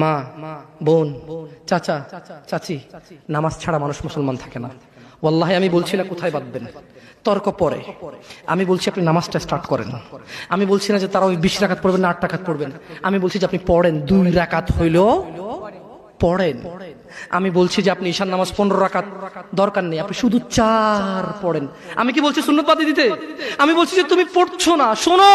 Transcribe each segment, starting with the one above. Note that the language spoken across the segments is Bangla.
মা, বোন, চাচা, চাচি, নামাজ ছাড়া মানুষ মুসলমান থাকে না। ওয়াল্লাহি, আমি বলছি না কোথায় বাঁধবেন? তর্ক পরে। আমি বলছি আপনি নামাজটা স্টার্ট করেন। আমি বলছি না যে তারা ওই বিশ রাকাত পড়বেন না, আট টাকাত পড়বেন। আমি বলছি যে আপনি পড়েন, দুই রাকাত হইলেও পড়েন। আমি বলছি যে আপনি ঈশান নামাজ পনেরো রাকাত দরকার নেই, আপনি শুধু চার পড়েন। আমি কি বলছি সুন্নত বাদী দিতে? আমি বলছি যে তুমি পড়ছো না, শোনো!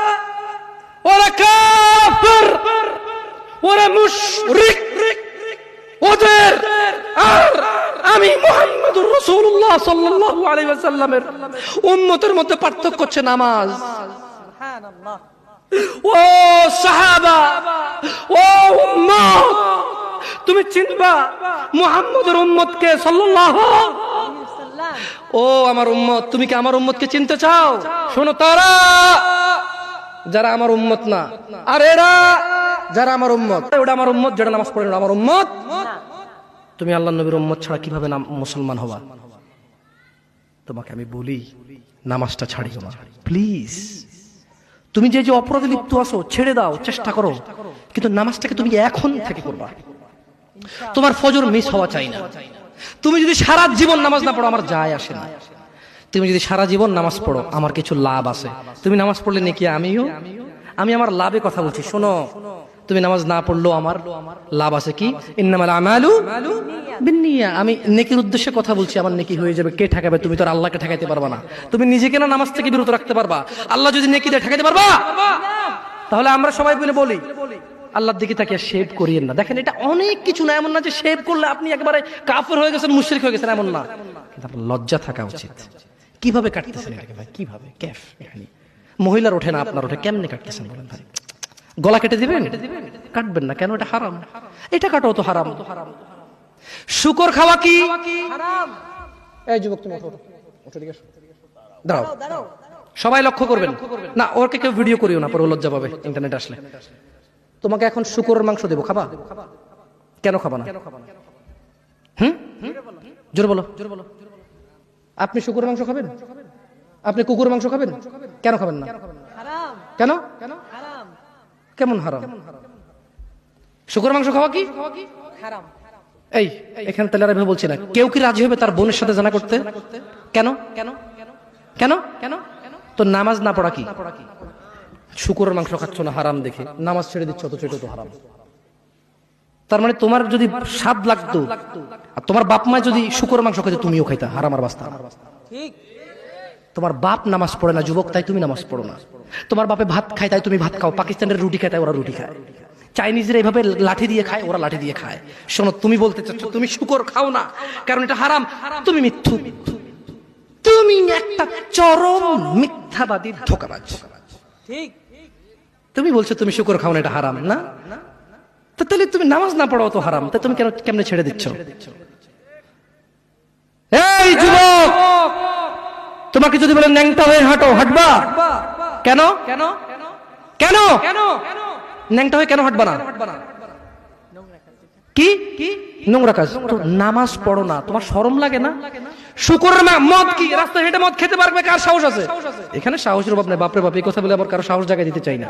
কাফের ওরা মুশরিক। ওদের আর আমি মুহাম্মদুর রাসূলুল্লাহ সাল্লাল্লাহু আলাইহি ওয়াসাল্লামের উম্মতের মধ্যে পার্থক্য হচ্ছে নামাজ। ও সাহাবা ও উম্মত তুমি চিনবা মুহাম্মদের উম্মতকে সাল্লাল্লাহু ও আমার উম্মত তুমি কি আমার উম্মতকে চিনতে চাও। শোনো তারা। যারা আমার উম্মত না। আর এরা যারা আমার উম্মত। ওটা আমার উম্মত, যেটা নামাজ পড়ে আমার উম্মত। তুমি আল্লাহ নবীর উম্মত ছাড়া কীভাবে নাম মুসলমান হবা? তোমাকে আমি বলি, নামাজটা ছাড়িও না। প্লিজ। তুমি যে যে অপরাধে লিপ্ত আছো, ছেড়ে দাও, চেষ্টা করো। কিন্তু নামাজটাকে তুমি এখন থেকে করবা। তোমার ফজর মিস হওয়া চাই না। তুমি যদি সারা জীবন নামাজ না পড়ো, আমার যায় আসে না। তুমি যদি সারা জীবন নামাজ পড়ো, আমার কিছু লাভ আছে। তুমি নামাজ পড়লে নাকি আমিও? আমি আমার লাভে কথা বলছি, শোনো। তুমি নামাজ না পড়লেও আমার লাভ আছে কি? আমি নেকির উদ্দেশ্যে কথা বলছি, আমার নেকি হয়ে যাবে। কে ঠেকাবে? তুমি তো আল্লাহকে ঠেকাইতে পারবা না। তুমি নিজেকে না নামাজ থেকে বিরত রাখতে পারবা। আল্লাহ যদি নেকি দিয়ে ঠেকাইতে পারবা, তাহলে আমরা সবাই মিলে বলি, আল্লাহর দিকে তাকে শেভ করিয়েন না। দেখেন, এটা অনেক কিছু না, এমন না যে শেভ করলে আপনি একেবারে কাফের হয়ে গেছেন, মুশরিক হয়ে গেছেন, এমন না। লজ্জা থাকা উচিত। কীভাবে কাটতেছেন এটাকে ভাই? কীভাবে? ক্যাফ এখানে মহিলার ওঠে না আপনার ওঠে কেমনে কাটতেছেন বলেন ভাই? গলা কেটে দিবেন? কাটবেন না কেন? এটা হারাম। এটা কাটো তো হারাম। শুকর খাওয়া কি? এই যুবক তুমি। দাঁড়াও। সবাই লক্ষ্য করবেন। না ওকে কেউ ভিডিও করিও না পরে লজ্জা পাবে ইন্টারনেট আসলে। তোমাকে এখন শুকরের মাংস দেবো খাবা? কেন খাবা না? হুম? জোর বলো। জোর বলো। আপনি শুকুর মাংস খাবেন? আপনি কুকুর মাংস খাবেন? কেন খাবেন না? কেন? কেমন হারাম? শুকুর মাংস খাওয়া কি? এই এখানে তাহলে আর বলছি না। কেউ কি রাজি হবে তার বোনের সাথে জানা করতে? কেন কেন? কেন? কেন? তো নামাজ না পড়া কি? শুকুরের মাংস খাচ্ছ না হারাম দেখে। নামাজ ছেড়ে দিচ্ছ অথচ এটা তো হারাম। তার মানে তোমার যদি স্বাদ লাগতো আর তোমার বাপ মা যদি শুকুরের মাংস খাইতে তুমিও খাইতা হারাম আর বাস্তা। ঠিক। তোমার বাপ নামাজ পড়ে না যুবক তাই তুমি নামাজ পড়ো না। তোমার বাপে ভাত খায় তাই তুমি ভাত খাও। পাকিস্তানের রুটি খায় তাই ওরা রুটি খায়। চাইনিজরা এইভাবে লাঠি দিয়ে খায় ওরা লাঠি দিয়ে খায়। শোনো তুমি বলতে চাচ্ছ তুমি শুকর খাও না কারণ এটা হারাম। তুমি মিথ্যু। তুমি একটা চরম মিথ্যাবাদী ধোকাবাজ। ঠিক। তুমি বলছো তুমি শুকর খাও না এটা হারাম না? তাহলে তুমি নামাজ না পড়াও তো হারাম। তা তুমি কেন কেমনে ছেড়ে দিচ্ছ? এই যুবক! তোমাকে যদি বলে ন্যাংটা হয়ে হাঁটো, হাঁটবা? কেন? কেন? কেন? কেন? ন্যাংটা হয়ে কেন হাঁটবা না? কি? নোংরা কাজ। নামাজ পড়ো না, তোমার শরম লাগে না? শুকুরের মদ কি? রাস্তায় হেঁটে মদ খেতে পারবে? কার সাহস আছে? এখানে সাহসের অভাব নেই, বাপরে বাপ, এই কথা বলে আবার কারও সাহস জায়গায় দিতে চাই না।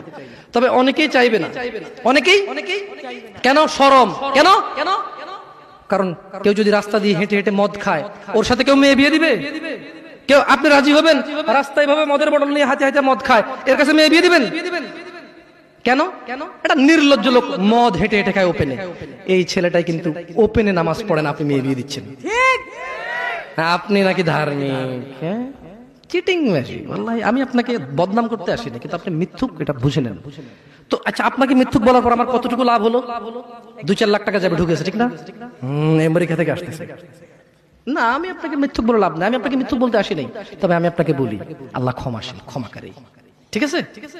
তবে অনেকেই চাইবে না। অনেকেই? কেন? শরম। কেন? কেন কারণ কেউ যদি রাস্তা দিয়ে হেঁটে হেঁটে মদ খায়, ওর সাথে কেউ মেয়ে বিয়ে দিবে? কেউ? আপনি রাজি হবেন? রাস্তায় ভাবে মদের বটল নিয়ে হাতে হাতে মদ খায়, এর কাছে মেয়ে বিয়ে দিবেন? কেন? কেন? এটা নির্লজ্জ লোক মদ হেঁটে হেঁটে খায় ওপেনে এই ছেলেটাই কিন্তু ওপেনে নামাজ পড়েন আপনি মেয়ে বিয়ে দিচ্ছেন। হ্যাঁ, আপনি নাকি ধার্মিক হ্যাঁ? চিটিং আমি আপনাকে বদনাম করতে আসিনি কিন্তু আপনি মিথ্যুক এটা বুঝে নেন। তো আচ্ছা আপনাকে মিথ্যুক বলার পর আমার কতটুকু লাভ হলো? দু চার লাখ টাকা যাবে ঢুকেছে ঠিক না? হম আমেরিকা থেকে আসতেছে। না আমি আপনাকে মিথ্যুক বলে লাভ না আমি আপনাকে মিথ্যুক বলতে আসি নাই তবে আমি আপনাকে বলি আল্লাহ ক্ষমাশীল ক্ষমাকারী ঠিক আছে ঠিক আছে?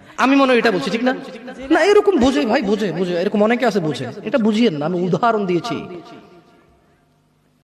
আমি মনে হয় এটা বলছি, ঠিক না? না, এরকম বুঝে, ভাই, বুঝে বুঝে, এরকম অনেকে আছে বুঝে। এটা বুঝিয়েন না, আমি উদাহরণ দিয়েছি।